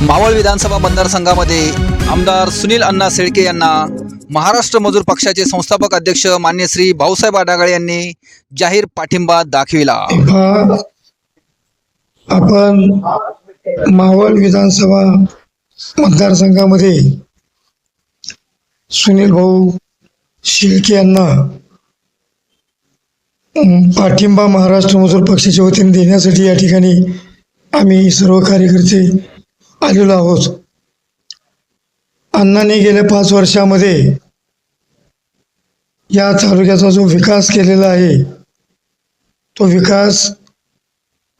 मावळ विधानसभा मतदारसंघामध्ये आमदार सुनील अण्णा शेळके यांना महाराष्ट्र मजूर पक्षाचे संस्थापक अध्यक्ष मान्य श्री भाऊसाहेब आढागळे यांनी जाहीर पाठिंबा दाखविला. आपण मावळ विधानसभा मतदारसंघामध्ये सुनील भाऊ शेळके यांना पाठिंबा महाराष्ट्र मजूर पक्षाच्या वतीने देण्यासाठी या ठिकाणी आम्ही सर्व कार्यकर्ते आलेलो आहोत. अण्णांनी गेल्या पाच वर्षामध्ये या तालुक्याचा जो विकास केलेला आहे तो विकास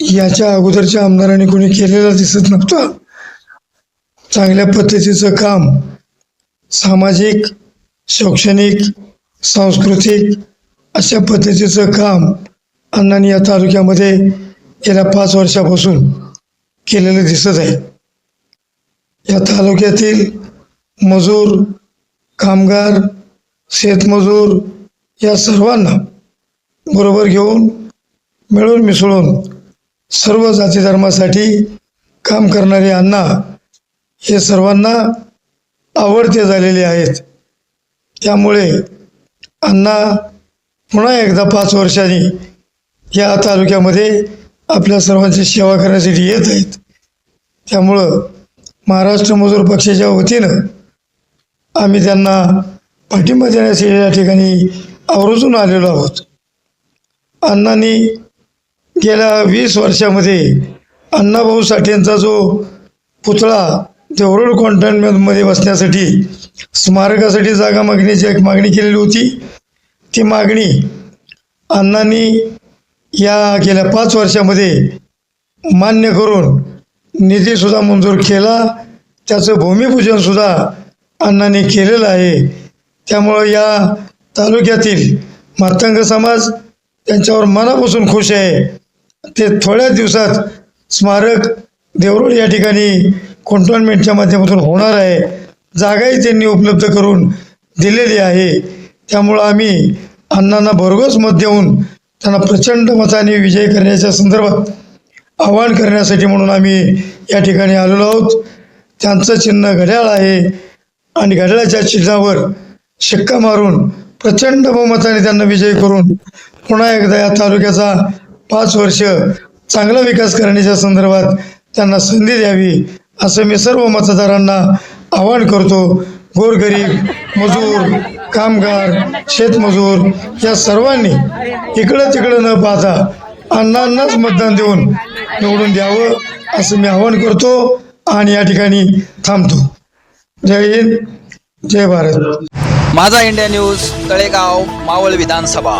याच्या अगोदरच्या आमदारांनी कोणी केलेला दिसत नव्हता. चांगल्या पद्धतीचं काम सामाजिक शैक्षणिक सांस्कृतिक अशा पद्धतीचं काम अण्णांनी या तालुक्यामध्ये गेल्या पाच वर्षापासून केलेलं दिसत आहे. या तालुक्यातील मजूर कामगार शेतमजूर या सर्वांना बरोबर घेऊन मिळून मिसळून सर्व जाती धर्मासाठी काम करणारे अण्णा हे सर्वांना आवडते झालेले आहेत. त्यामुळे अण्णा पुन्हा एकदा पाच वर्षांनी या तालुक्यामध्ये आपल्या सर्वांची सेवा करण्यासाठी येत आहेत. त्यामुळं महाराष्ट्र मजूर पक्षाच्या वतीनं आम्ही त्यांना पाठिंबा देण्यासाठी या ठिकाणी आवर्जून आलेलो आहोत. अण्णांनी गेल्या वीस वर्षामध्ये अण्णाभाऊ साठेंचा जो पुतळा देवरोड कॉन्टेनमेंटमध्ये बसण्यासाठी स्मारकासाठी जागा मागण्याची एक मागणी केलेली होती. ती मागणी अण्णांनी या गेल्या पाच वर्षामध्ये मान्य करून निधीसुद्धा मंजूर केला. त्याचं भूमिपूजनसुद्धा अण्णांनी केलेलं आहे. त्यामुळं या तालुक्यातील मातंग समाज त्यांच्यावर मनापासून खुश आहे. ते थोड्या दिवसात स्मारक देवरोड या ठिकाणी कॉन्टोनमेंटच्या माध्यमातून होणार आहे. जागाही त्यांनी उपलब्ध करून दिलेली आहे. त्यामुळं आम्ही अण्णांना भरघोस मत देऊन त्यांना प्रचंड मताने विजय करण्याच्या संदर्भात आवाहन करण्यासाठी म्हणून आम्ही या ठिकाणी आलेलो आहोत. त्यांचं चिन्ह घड्याळ आहे आणि घड्याळाच्या चिन्हावर शिक्का मारून प्रचंड बहुमताने त्यांना विजय करून पुन्हा एकदा या तालुक्याचा पाच वर्ष चांगला विकास करण्याच्या संदर्भात त्यांना संधी द्यावी असं मी सर्व मतदारांना आवाहन करतो. गोरगरीब मजूर कामगार शेतमजूर या सर्वांनी इकडं तिकडं न पाहता अण्णांनाच मतदान देऊन निवडून द्यावं असं मी आवाहन करतो आणि या ठिकाणी थांबतो. जय हिंद जय भारत. माझा इंडिया न्यूज तळेगाव मावळ विधानसभा.